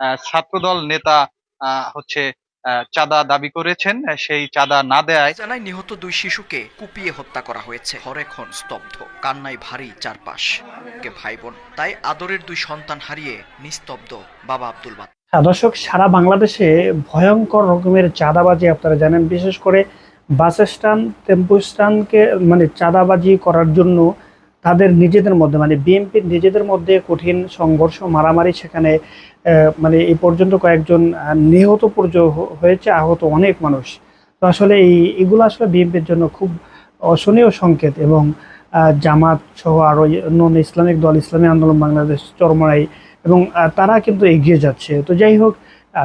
আহ, ছাত্রদল নেতা আহ, হচ্ছে আহ, চাঁদা দাবি করেছেন। সেই চাঁদা না দেয় জানায় নিহত দুই শিশুকে কুপিয়ে হত্যা করা হয়েছে। এখন স্তব্ধ কান্নায় ভারী চারপাশ। কে ভাই বোন তাই আদরের দুই সন্তান হারিয়ে নিস্তব্ধ বাবা আব্দুল বাত হ্যাঁ দর্শক সারা বাংলাদেশে ভয়ঙ্কর রকমের চাঁদাবাজি আপনারা জানেন। বিশেষ করে বাস স্ট্যান্ড টেম্পো স্ট্যান্ডকে মানে চাঁদাবাজি করার জন্য তাদের নিজেদের মধ্যে মানে বিএনপির নিজেদের মধ্যে কঠিন সংঘর্ষ, মারামারি সেখানে মানে এই পর্যন্ত কয়েকজন নিহত হয়েছে, আহত অনেক মানুষ। তো আসলে এই, এগুলো আসলে বিএনপির জন্য খুব অশনীয় সংকেত এবং জামাত সহ আরও নন ইসলামিক দল, ইসলামী আন্দোলন, বাংলাদেশ চরমরাই এবং তারা কিন্তু এগিয়ে যাচ্ছে। তো যাই হোক,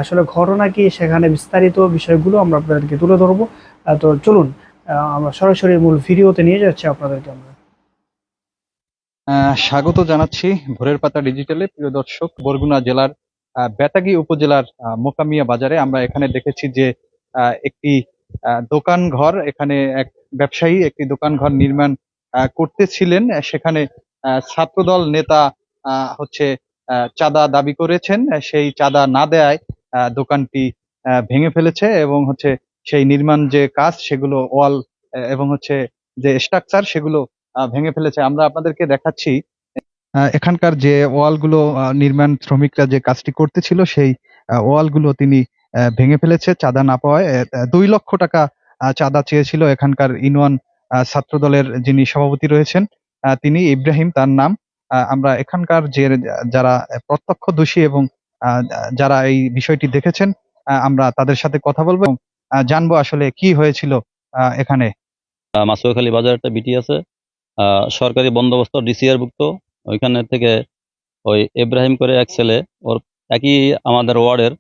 আসলে ঘটনা কি সেখানে বিস্তারিত বিষয়গুলো আমরা আপনাদেরকে তুলে ধরবো। তো চলুন আমরা সরাসরি মূল ভিডিওতে নিয়ে যাচ্ছি আপনাদেরকে আমরা। স্বাগত জানাচ্ছি ভোরের পাতা ডিজিটালে। প্রিয় দর্শক বরগুনা জেলার বেতাগী উপজেলার মোকামিয়া বাজারে আমরা এখানে দেখেছি যে একটি দোকান ঘর এখানে এক ব্যবসায়ী একটি দোকান ঘর নির্মাণ করতেছিলেন। সেখানে ছাত্রদল নেতা হচ্ছে চাঁদা দাবি করেছেন। সেই চাঁদা না আহ, দোকানটি ভেঙে ফেলেছে এবং হচ্ছে সেই নির্মাণ যে কাজ সেগুলো ওয়াল এবং হচ্ছে যে স্ট্রাকচার সেগুলো ভেঙে ফেলেছে। আমরা আপনাদেরকে দেখাচ্ছি আহ, এখানকার যে ওয়ালগুলো নির্মাণ শ্রমিকরা যে কাজটি করতেছিল সেই ওয়ালগুলো তিনি আহ, ভেঙে ফেলেছে চাঁদা না পাওয়ায়। দুই লক্ষ টাকা আহ, চাঁদা চেয়েছিল এখানকার ইনওয়ান আহ, ছাত্রদলের যিনি সভাপতি রয়েছেন আহ, তিনি ইব্রাহিম তার নাম। আহ, আমরা এখানকার যে যারা প্রত্যক্ষ দোষী এবং আহ, যারা এই বিষয়টি দেখেছেন আহ, আমরা তাদের সাথে কথা বলব জানব আসলে কি হয়েছিল আহ, এখানে। আহ মাসুয়াখালী বাজার একটা বিটি আছে সরকারি বন্দোবস্ত ডিসিআর ভুক্ত ওইখানে থেকে ওই ইব্রাহিম করে এক ছেলে, ওর একই আমাদের ওয়ার্ডের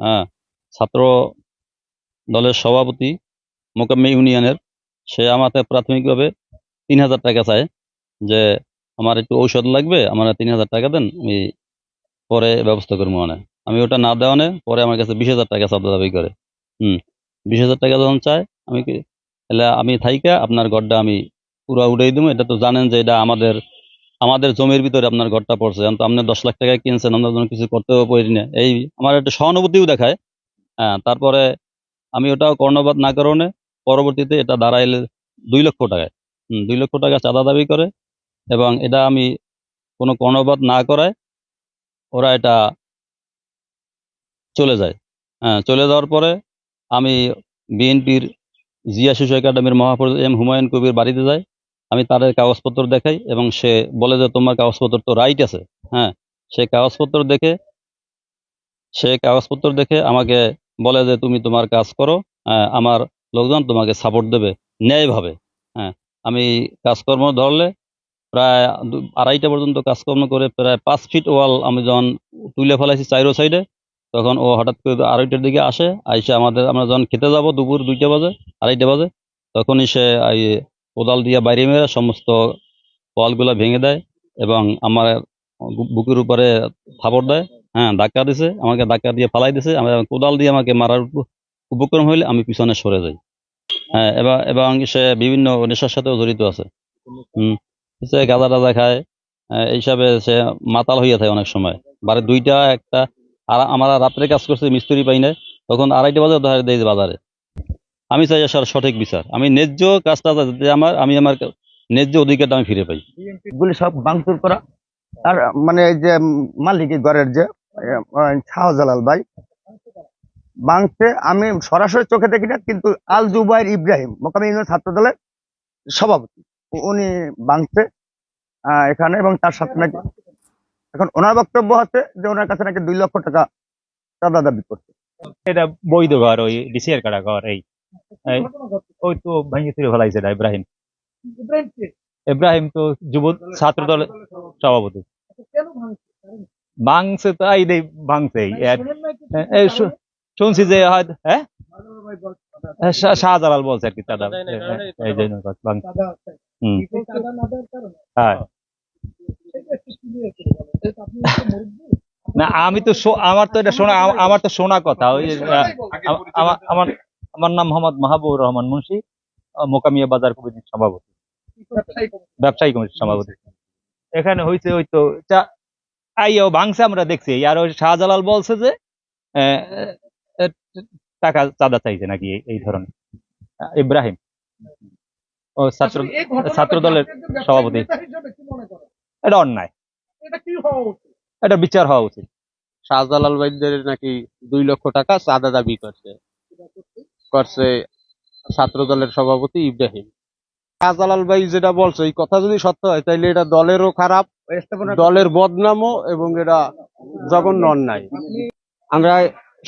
হ্যাঁ ছাত্র দলের সভাপতি মোকাম্মে ইউনিয়নের। সে আমাকে প্রাথমিকভাবে তিন হাজার টাকা চায় যে, আমার একটু ঔষধ লাগবে, আমার তিন হাজার টাকা দেন, আমি পরে ব্যবস্থা করব মানে। আমি ওটা না দেওয়ানে পরে আমার কাছে বিশ হাজার টাকা চাঁদা দাবি করে। হুম, বিশ হাজার টাকা যখন চায়, আমি কি তাহলে আমি থাইকা, আপনার ঘরটা আমি পুরো উড়াই দেবো এটা তো জানেন যে এটা আমাদের আমাদের জমির ভিতরে আপনার ঘরটা পড়ছে। তো আপনি দশ লাখ টাকায় কিনছেন, আমরা জন্য কিছু করতেও পারি না। এই আমার একটা সহানুভূতিও দেখায়। হ্যাঁ তারপরে আমি ওটাও কর্ণপাত না কারণে পরবর্তীতে এটা দাঁড়াইলে দুই লক্ষ টাকায়। দুই লক্ষ টাকা চাঁদা দাবি করে এবং এটা আমি কোনো কর্ণপাত না করায় ওরা এটা চলে যায়। হ্যাঁ চলে যাওয়ার পরে আমি বিএনপির জিয়া শিশু একাডেমির মহাপরিচালক এম হুমায়ুন কবির বাড়িতে যাই। আমি তার কাগজপত্র দেখাই এবং সে বলে যে তোমার কাগজপত্র তো রাইট আছে। হ্যাঁ সে কাগজপত্র দেখে সে কাগজপত্র দেখে আমাকে বলে যে তুমি তোমার কাজ করো হ্যাঁ, আমার লোকজন তোমাকে সাপোর্ট দেবে ন্যায়ভাবে। হ্যাঁ আমি কাজকর্ম ধরলে প্রায় আড়াইটা পর্যন্ত কাজকর্ম করে প্রায় পাঁচ ফিট ওয়াল আমি যখন তুলে ফেলাইছি চাইরো সাইডে তখন ও হঠাৎ করে আড়াইটার দিকে আসে আইসে আমাদের আমরা যখন খেতে যাব দুপুর দুইটা বাজে আড়াইটা বাজে তখনই সে কোদাল দিয়ে বাইরে মেরে সমস্ত ওয়ালগুলো ভেঙে দেয় এবং আমার বুকের উপরে থাপড় দেয়। হ্যাঁ ধাক্কা দিছে আমাকে ধাক্কা দিয়ে ফালাই দিছে। কোদাল দিয়ে আমাকে মারার উপ- উপক্রম হইলে আমি পিছনে সরে যাই। হ্যাঁ এবং এবং সে বিভিন্ন নেশার সাথেও জড়িত আছে। হুম সে গাঁজা টাজা খায়। আহ, এইসবে সে মাতাল হইয়া থাকে অনেক সময়। বারে দুইটা একটা আর আমরা রাত্রে কাজ করছি মিস্ত্রি পাই না তখন আড়াইটা বাজে ধরে দেয় বাজারে। আমি চাই স্যার সঠিক বিচার। আমি ন্যায্য কাজটা যাতে আমার আমি আমার ন্যায্য অধিকারটা আমি ফিরে পাই। গুলি সব ভাঙচুর করা। আর মানে এই যে মালিকের ঘরের যে শাহজালাল ভাই ভাঙছে। আমি সরাসরি চোখে দেখি না কিন্তু আল জুবাইর ইব্রাহিম মোকামি ইউনিয়ন ছাত্র দলের সভাপতি। উনি ভাঙছে আহ, এখানে এবং তার সাথে নাকি এখন ওনার বক্তব্য হচ্ছে যে ওনার কাছে নাকি দুই লক্ষ টাকা চাঁদা দাবি করছে। এটা বৈধ ঘর ওই ডিসিআর কাটা ঘর এই, ওই তো ভেঙে চুরে ফেলাইছে এটা ইব্রাহিম। ইব্রাহিম তো যুব ছাত্র দলের সভাপতি। ভাঙছে তো এই দেই ভাঙছে শুনছি যে হ্যাঁ হ্যাঁ, শাহজালাল বলছে আর কি দাদা এই জন্য হ্যাঁ। না আমি তো আমার তো এটা শোনা আমার তো শোনা কথা ওই আমার আমার নাম মোহাম্মদ মাহবুবুর রহমান মুন্সি মোকামিয়া বাজার কমিটির সভাপতি। ব্যবসায়ী কমিটির সভাপতি। এখানে হয়েছে ওই তো চা- আইয়াও ভাঙছে আমরা দেখছি আর ওই শাহজালাল বলছে যে টাকা চাঁদা চাইছে নাকি এই- এই ধরনের। ইব্রাহিম। ও ছাত্র ছাত্র দলের সভাপতি। এটা অন্যায়। এটা বিচার হওয়া উচিত। শাহজালাল ভাইদের নাকি দুই লক্ষ টাকা চাঁদা দাবি করছে। করছে ছাত্র দলের সভাপতি ইব্রাহিম। শাহজালাল ভাই যেটা বলছে, এই কথা যদি সত্য হয়, তাইলে এটা দলেরও খারাপ, দলের বদনামও এবং এটা জঘন্য অন্যায়। আমরা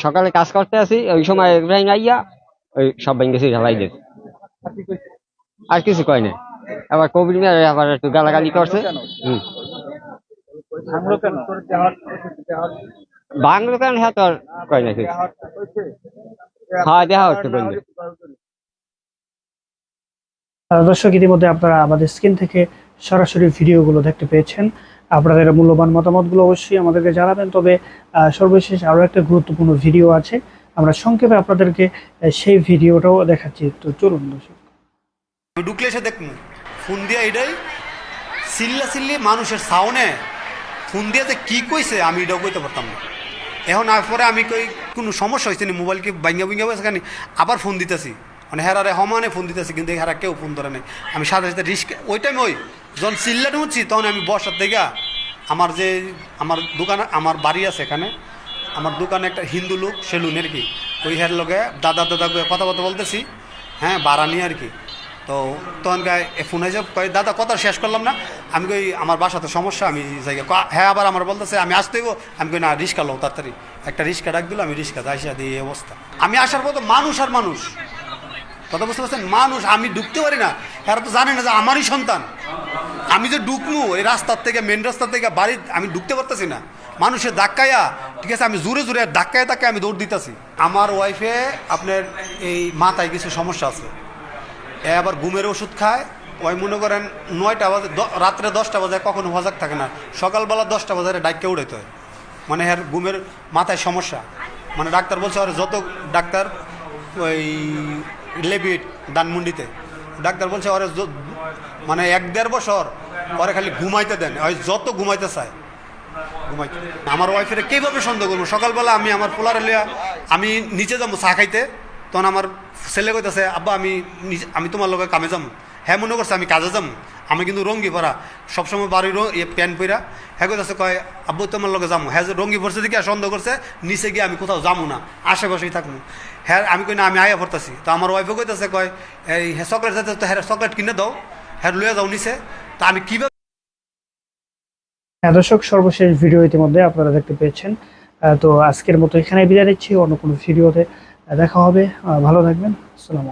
সকালে কাজ করতে আছি ওই সময় ইব্রাহিম আইয়া, ওই সব গেছে ঢালাই দিয়ে আর কিছু কয় না আবার কবির মিয়া আবার একটু গালাগালি করছে। বাংলা কারণ হ্যাঁ তো আর কয় না হ্যাঁ দেখা হচ্ছে বললে। দর্শক ইতিমধ্যে আপনারা আমাদের স্ক্রিন থেকে সরাসরি ভিডিওগুলো দেখতে পেয়েছেন। আপনাদের মূল্যবান মতামতগুলো অবশ্যই আমাদেরকে জানাবেন। তবে সর্বশেষ আরও একটা গুরুত্বপূর্ণ ভিডিও আছে। আমরা সংক্ষেপে আপনাদেরকে সেই ভিডিওটাও দেখাচ্ছি। তো চলুন দর্শক। ঢুকলে এসে দেখুন ফোন দিয়া এটাই চিল্লা চিল্লি মানুষের সাউনে ফোন দিয়ে যে কি কইছে আমি এটাও কইতে পারতাম না। এখন আর পরে আমি কই, কোনো সমস্যা হয়েছে নি? মোবাইল কি ভাঙ্গা ভাঙ্গা হয়েছে কেন আবার ফোন দিতেছি। মানে হেরারে হমানে ফোন দিতেছি, কিন্তু হেরা কেউ ফোন ধরে নাই। আমি সাথে সাথে রিস্ক, ওই টাইম ওই, যখন চিল্লাটা উঠছি তখন আমি বসার থেকে আমার যে, আমার দোকান, আমার বাড়ি আছে এখানে, আমার দোকানে একটা হিন্দু লোক, সেলুন আর কি। ওই হের লোকে দাদা দাদা কথা বলতে বলতেছি হ্যাঁ ভাড়া নিয়ে আর কি। তো তখন ফোন হয়েছে কই দাদা, কথা শেষ করলাম না। আমি কই, আমার বাসাতে সমস্যা, আমি জায়গা হ্যাঁ আবার আমার বলতেছে, আমি আসতে হইব। আমি কই, না, রিক্সা লো তাড়াতাড়ি। একটা রিক্সা ডাক দিল, আমি রিক্সা আসিয়া দিয়ে এই অবস্থা। আমি আসার পর তো মানুষ আর মানুষ। কথা বুঝতে পারছেন? মানুষ, আমি ঢুকতে পারি না। এরা তো জানে না যে আমারই সন্তান। আমি যে ঢুকমু এই রাস্তার থেকে মেন রাস্তা থেকে, বাড়ি, আমি ঢুকতে পারতেছি না। মানুষের ধাক্কায়া, ঠিক আছে, আমি জোরে জোরে ধাক্কায় ধাক্কায় আমি দৌড় দিতেছি। আমার ওয়াইফে আপনার এই মাথায় কিছু সমস্যা আছে। আবার ঘুমের ওষুধ খায়। ওই মনে করেন নয়টা বাজে রাত্রে দশটা বাজে, কখনো হজাক থাকে না। সকালবেলা দশটা বাজারে ডাক্কে উড়াইতে হয়। মানে এর ঘুমের মাথায় সমস্যা। মানে ডাক্তার বলছে, আর, যত ডাক্তার ওই লেবিট দানমুন্ডিতে ডাক্তার বলছে ওরে মানে এক দেড় বছর পরে খালি ঘুমাইতে দেন। ওই যত ঘুমাইতে চায়, ঘুমাইতে। আমার ওয়াইফের কীভাবে সন্দেহ করব? সকালবেলা আমি আমার পোলারে লিয়া আমি নিচে যাব চা খাইতে। তখন আমার ছেলে কইতেছে, আব্বা, আমি আমি তোমার লগে কামে যাম। হ্যাঁ মনে করছে আমি কাজে যাম। আমি কিন্তু রঙ্গি পরা। সবসময় বাড়ি বাড়ির প্যান্ট পরা হ্যাঁ কইতেছে, কয়, আব্বু, তোমার লগে যাব হ্যাঁ রঙ্গি পড়ছে দিকে সন্দেহ করছে, নিচে গিয়ে আমি কোথাও যাব না, আশেপাশেই থাকব হ্যাঁ আমি কই, না, আমি আয়া পড়তেছি। তো আমার ওয়াইফে কইতেছে, কয়, এই হ্যাঁ চকলেট যাতে তো হ্যাঁ চকলেট কিনে দাও। হ্যাঁ লইয়া যাও নিচে। তা আমি কীভাবে হ্যাঁ দর্শক, সর্বশেষ ভিডিও ইতিমধ্যে আপনারা দেখতে পেয়েছেন। তো আজকের মতো এখানে বিদায় নিচ্ছি। অন্য কোনো ভিডিওতে দেখা হবে ভালো থাকবেন। আসসালামু